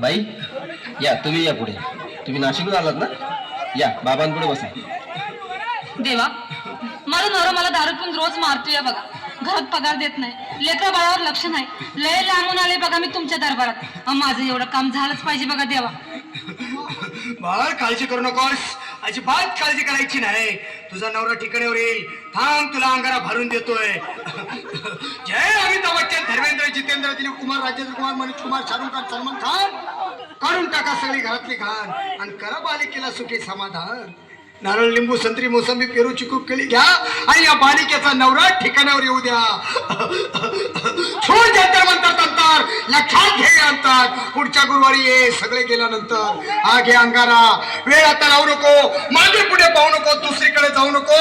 बाई या तुम्ही या पुढे. तुम्ही नाशिकहून आलात ना? या बाबांपुढे बसा. देवा माझा नवरा मला दारू पिऊन रोज मारतोय बघा. घरात पगार देत नाही लेकरा बाळावर लक्ष नाही. लय लांबून आले बघा मी तुमच्या दरबारात. माझं एवढं काम झालंच पाहिजे बघा देवा. बाळ काळजी करू नकोस. अजिबात काळजी करायची नाही. तुझा नवरा ठिकाणीवर येईल. थांब तुला अंगारा भरून देतोय. जय अमिताभ बच्चन धर्मेंद्र जितेंद्र दिलीप कुमार राजेंद्र कुमार मनोज कुमार शाहरुख खान सलमान खान. टाका सगळी घरातली घाण आणि करा बालिकेला सुखी समाधान. नारळ लिंबू संत्री मोसंबी पेरू चिकू केळी घ्या आणि या बालिकेचा नवरा ठिकाणावर येऊ द्या. छोड जंतर म्हणतात नंतर लक्षात घे अंतर. पुढच्या गुरुवारी ये. सगळे गेल्यानंतर. हा घे अंगारा. वेळ आता लावू नको. मागे पुढे पाहू नको. दुसरीकडे जाऊ नको.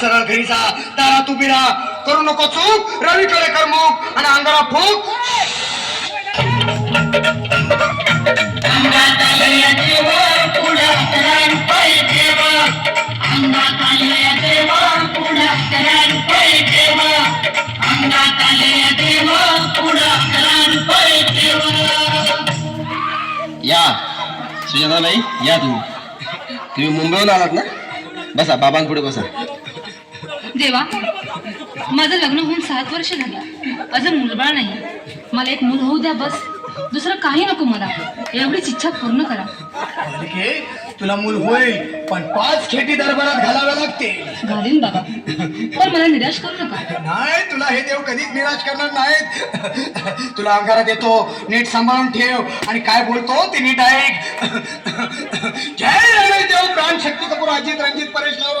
सरळ घरी जा. दारात उभी राहा. करू नको चूक. रवीकडे कर मुक आणि अंगारा फूक. या सुजाताबाई या तुम्ही. तुम्ही मुंबईहून आलात ना? बसा बाबांपुढे बसा. देवा माझं लग्न होऊन सात वर्ष झालं. माझं मुलबाळ नाही. मला एक मूल होऊ द्या बस. दुसरं काही नको मला. एवढीच इच्छा पूर्ण करा. तुला मूल होईल पण पाच खेटी दरबारात घालाव्या लागतील. घालीन बाबा. पण मला निराश करू नका. नाही तुला हे देव कधीच निराश करणार नाहीत. तुला अंगारा देतो नीट सांभाळून ठेव. आणि काय बोलतो ते नीट ऐक जय रमेश देव प्राण शक्ती कपूर अजित रंजित परेश लाव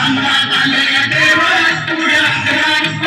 रुपये ठेव अंगात आलंय देव